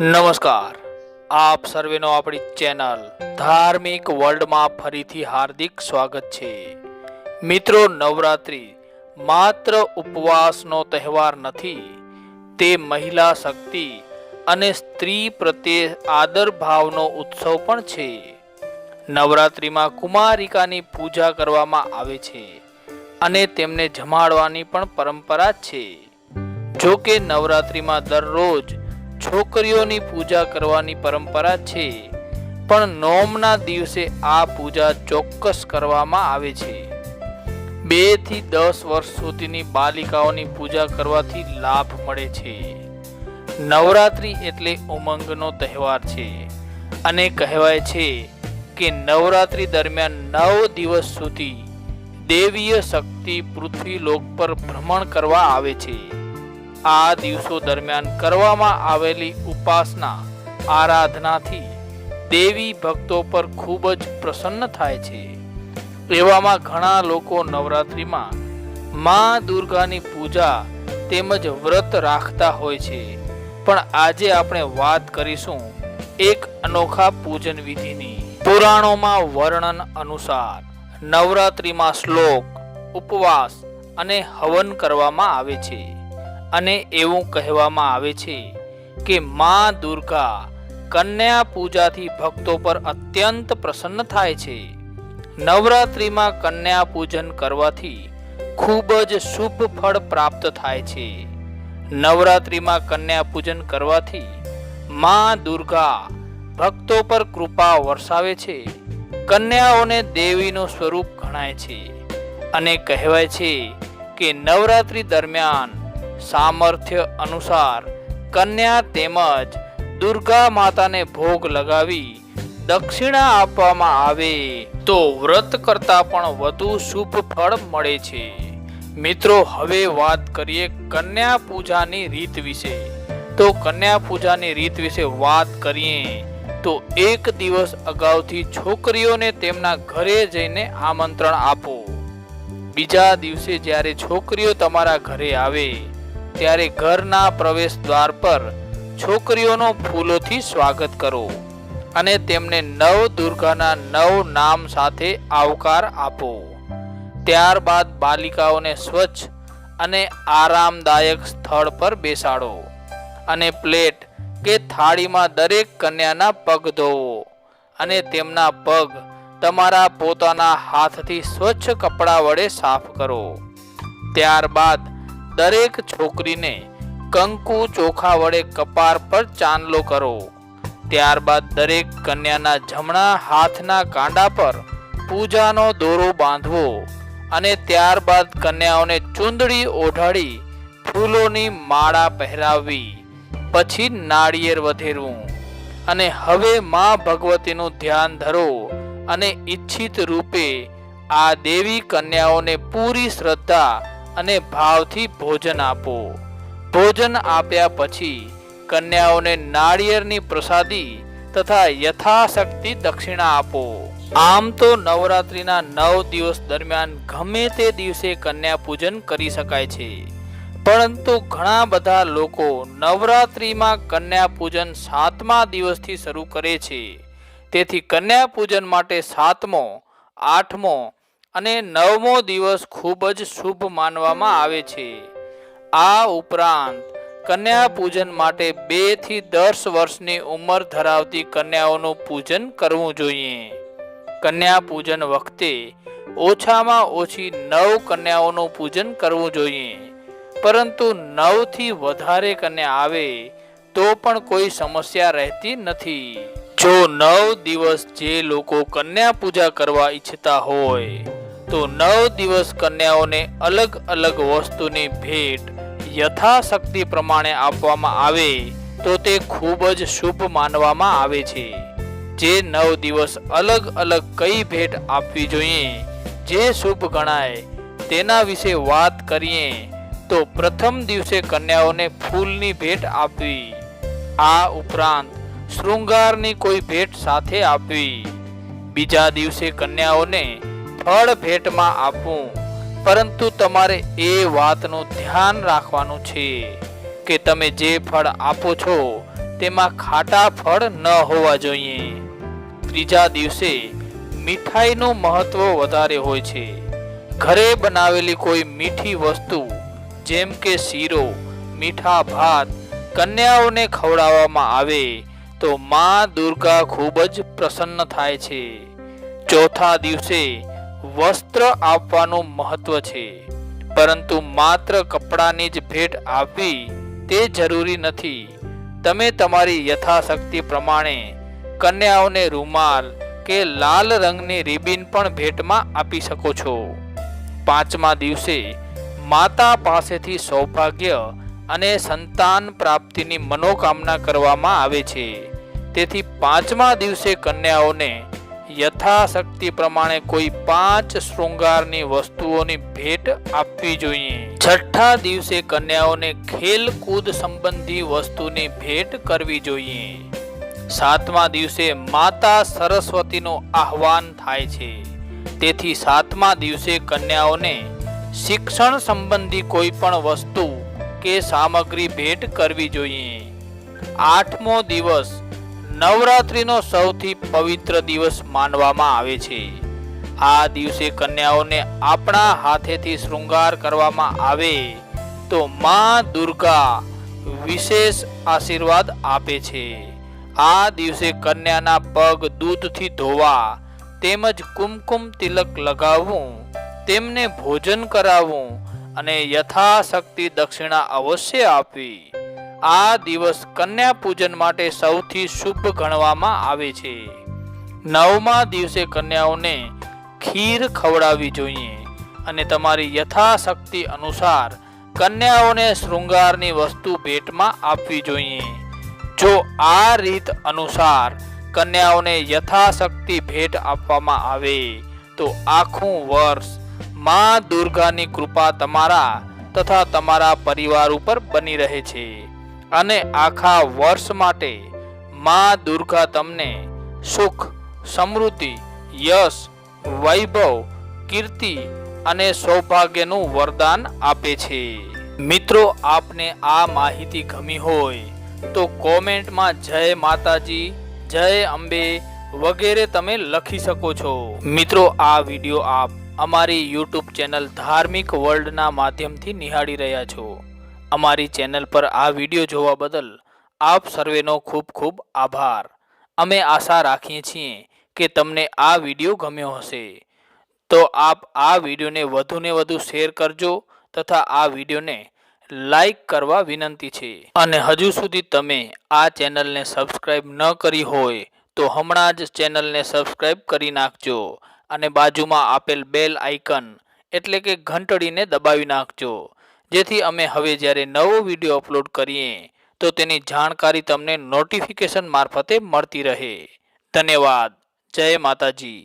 નમસ્કાર. આપ સર્વેનો આપણી ચેનલ ધાર્મિક વર્લ્ડમાં ફરીથી હાર્દિક સ્વાગત છે. મિત્રો, નવરાત્રિ માત્ર ઉપવાસનો તહેવાર નથી, તે મહિલા શક્તિ અને સ્ત્રી પ્રત્યે આદર ભાવનો ઉત્સવ પણ છે. નવરાત્રિમાં કુમારિકાની પૂજા કરવામાં આવે છે અને તેમને જમાડવાની પણ પરંપરા છે. જો કે નવરાત્રિમાં દરરોજ છોકરીઓની પૂજા કરવાની પરંપરા છે. પણ નોમના દિવસે આ પૂજા ચોક્કસ કરવામાં આવે છે. બેથી દસ વર્ષ સુધીની બાલિકાઓની પૂજા કરવાથી લાભ મળે છે. નવરાત્રિ એટલે ઉમંગનો તહેવાર છે. અને કહેવાય છે કે નવરાત્રિ દરમિયાન નવ દિવસ સુધી દેવીય શક્તિ પૃથ્વી લોક પર ભ્રમણ કરવા આવે છે. આ દિવસો દરમિયાન કરવામાં આવેલી ઉપાસના, આરાધનાથી દેવી ભક્તો પર ખૂબ જ પ્રસન્ન થાય છે. એવામાં ઘણા લોકો નવરાત્રિમાં મા દુર્ગાની પૂજા તેમજ વ્રત રાખતા હોય છે. પણ આજે આપણે વાત કરીશું એક અનોખા પૂજન વિધિની. પુરાણોમાં વર્ણન અનુસાર નવરાત્રિમાં શ્લોક, ઉપવાસ અને હવન કરવામાં આવે છે. અને એવું કહેવામાં આવે છે કે મા દુર્ગા કન્યા પૂજાથી ભક્તો પર અત્યંત પ્રસન્ન થાય છે. નવરાત્રિમાં કન્યા પૂજન કરવાથી ખૂબ જ શુભ ફળ પ્રાપ્ત થાય છે. નવરાત્રિમાં કન્યા પૂજન કરવાથી મા દુર્ગા ભક્તો પર કૃપા વરસાવે છે. કન્યાઓને દેવીનું સ્વરૂપ ગણાય છે અને કહેવાય છે કે નવરાત્રિ દરમિયાન સામર્થ્ય અનુસાર કન્યા તેમજ દુર્ગા માતાને ભોગ લગાવી દક્ષિણા આપવામાં આવે. તો વ્રત કરતા પણ વધુ શુભ ફળ મળે છે. મિત્રો, હવે વાત કરીએ કન્યા પૂજાની રીત વિશે. તો કન્યા પૂજાની રીત વિશે વાત કરીએ તો એક દિવસ અગાઉથી છોકરીઓને તેમના ઘરે જઈને આમંત્રણ આપો. બીજા દિવસે જ્યારે છોકરીઓ તમારા ઘરે આવે ત્યારે ઘરના પ્રવેશ દ્વાર પર છોકરીઓનો ફૂલોથી સ્વાગત કરો અને તેમને નવ દુર્ગાના નવ નામ સાથે આવકાર આપો. ત્યારબાદ બાલિકાઓને સ્વચ્છ અને આરામદાયક સ્થળ પર બેસાડો અને પ્લેટ કે થાળીમાં દરેક કન્યાના પગ ધોવો અને તેમના પગ તમારા પોતાના હાથથી સ્વચ્છ કપડાં વડે સાફ કરો. ત્યારબાદ દરેક છોકરીને કંકુ ચોખા વડે કપાર પર ચાંદલો કરો. ત્યારબાદ દરેક કન્યાના જમણા હાથના કાંડા પર પૂજાનો દોરો બાંધવો અને ત્યારબાદ કન્યાઓને ચૂંદડી ઓઢાડી ફૂલોની માળા પહેરાવવી પછી નાળિયેર વધેરવું અને હવે મા ભગવતીનું ધ્યાન ધરો અને ઈચ્છિત રૂપે આ દેવી કન્યાઓને પૂરી શ્રદ્ધા અને ભાવથી ભોજન આપો. ભોજન આપ્યા પછી કન્યાઓને નાળિયેરની પ્રસાદી તથા યથાશક્તિ દક્ષિણા આપો. આમ તો નવરાત્રિના નવ દિવસ દરમિયાન ગમે તે દિવસે કન્યા પૂજન કરી શકાય છે. પરંતુ ઘણા બધા લોકો નવરાત્રિમાં કન્યા પૂજન સાતમા દિવસથી શરૂ કરે છે. તેથી કન્યા પૂજન માટે સાતમો, આઠમો અને નવમો દિવસ ખૂબ જ શુભ માનવામાં આવે છે. આ ઉપરાંત કન્યા પૂજન માટે બેથી દસ વર્ષની ઉંમર ધરાવતી કન્યાઓનું પૂજન કરવું જોઈએ. કન્યા પૂજન વખતે ઓછામાં ઓછી નવ કન્યાઓનું પૂજન કરવું જોઈએ. પરંતુ નવથી વધારે કન્યા આવે તો પણ કોઈ સમસ્યા રહેતી નથી. જો નવ દિવસ જે લોકો કન્યા પૂજા કરવા ઈચ્છતા હોય તો નવ દિવસ કન્યાઓને અલગ અલગ વસ્તુની ભેટ યથાશક્તિ પ્રમાણે આપવામાં આવે તો તે ખૂબ જ શુભ માનવામાં આવે છે. જે નવ દિવસ અલગ અલગ કઈ ભેટ આપવી જોઈએ, જે શુભ ગણાય, તેના વિશે વાત કરીએ તો પ્રથમ દિવસે કન્યાઓને ફૂલની ભેટ આપવી. આ ઉપરાંત શૃંગારની કોઈ ભેટ સાથે આપવી. બીજા દિવસે કન્યાઓને ફળ ભેટમાં આપવું પરંતુ તમારે એ વાતનું ધ્યાન રાખવાનું છે કે તમે જે ફળ આપો છો, તેમાં ખાટા ફળ ન હોવા જોઈએ. ત્રીજા દિવસે મીઠાઈનું મહત્વ વધારે હોય છે. ઘરે બનાવેલી કોઈ મીઠી વસ્તુ, જેમ કે શીરો, મીઠા ભાત, કન્યાઓને ખવડાવવામાં આવે, તો માં દુર્ગા ખૂબ જ પ્રસન્ન થાય છે. ચોથા દિવસે વસ્ત્ર આપવાનું મહત્વ છે. પરંતુ માત્ર કપડાની જ ભેટ આપવી તે જરૂરી નથી. તમે તમારી યથાશક્તિ પ્રમાણે કન્યાઓને રૂમાલ કે લાલ રંગની રિબિન પણ ભેટમાં આપી શકો છો. પાંચમા દિવસે માતા પાસેથી સૌભાગ્ય અને સંતાન પ્રાપ્તિની મનોકામના કરવામાં આવે છે. તેથી પાંચમા દિવસે કન્યાઓને યથાશક્તિ પ્રમાણે કોઈ પાંચ શૃંગારની વસ્તુઓની ભેટ આપવી જોઈએ. છઠ્ઠા દિવસે કન્યાઓને ખેલકૂદ સંબંધી વસ્તુની ભેટ કરવી જોઈએ. સાતમા દિવસે માતા સરસ્વતીનું આહવાન થાય છે. તેથી સાતમા દિવસે કન્યાઓને શિક્ષણ સંબંધી કોઈ પણ વસ્તુ કે સામગ્રી ભેટ કરવી જોઈએ. આઠમો દિવસ નવરાત્રિનો સૌથી પવિત્ર દિવસ માનવામાં આવે છે. આ દિવસે કન્યાઓને આપણા હાથેથી શૃંગાર કરવામાં આવે તો માં દુર્ગા વિશેષ આશીર્વાદ આપે છે. આ દિવસે કન્યાના પગ દૂધથી ધોવા, તેમજ કુમકુમ તિલક લગાવવું, તેમને ભોજન કરાવવું અને યથાશક્તિ દક્ષિણા અવશ્ય આપવી. આ દિવસ કન્યા પૂજન માટે સૌથી શુભ ગણવામાં આવે છે. નવમા દિવસે કન્યાઓને ખીર ખવડાવવી જોઈએ અને તમારી યથાશક્તિ અનુસાર કન્યાઓને શૃંગારની વસ્તુ ભેટમાં આપવી જોઈએ. જો આ રીત અનુસાર કન્યાઓને યથાશક્તિ ભેટ આપવામાં આવે, તો આખું વર્ષમાં દુર્ગાની કૃપા તમારા તથા તમારા પરિવાર ઉપર બની રહે છે. અને આખા વર્ષ માટે મા દુર્ગા તમને સુખ, સમૃદ્ધિ, યશ, વૈભવ, કીર્તિ અને સૌભાગ્યનું વરદાન આપે છે. મિત્રો, આપને આ માહિતી ગમી હોય તો કોમેન્ટમાં જય માતાજી, જય અંબે વગેરે તમે લખી શકો છો. મિત્રો, આ વીડિયો આપ અમારી યુટ્યુબ ચેનલ ધાર્મિક વર્લ્ડના માધ્યમથી નિહાળી રહ્યા છો. અમારી ચેનલ પર આ વીડિયો જોવા બદલ આપ સર્વેનો ખૂબ ખૂબ આભાર. અમે આશા રાખીએ છીએ કે તમને આ વીડિયો ગમ્યો હશે. તો આપ આ વિડીયોને વધુને વધુ શેર કરજો તથા આ વિડીયોને લાઈક કરવા વિનંતી છે. અને હજુ સુધી તમે આ ચેનલને સબસ્ક્રાઈબ ન કરી હોય તો હમણાં જ ચેનલને સબસ્ક્રાઈબ કરી નાખજો અને બાજુમાં આપેલ બેલ આઇકન એટલે કે ઘંટડીને દબાવી નાખજો. જેથી અમે હવે જ્યારે નવો વીડિયો અપલોડ કરીએ, તો તેની જાણકારી તમને નોટિફિકેશન મારફતે મળતી રહે. ધન્યવાદ. જય માતાજી.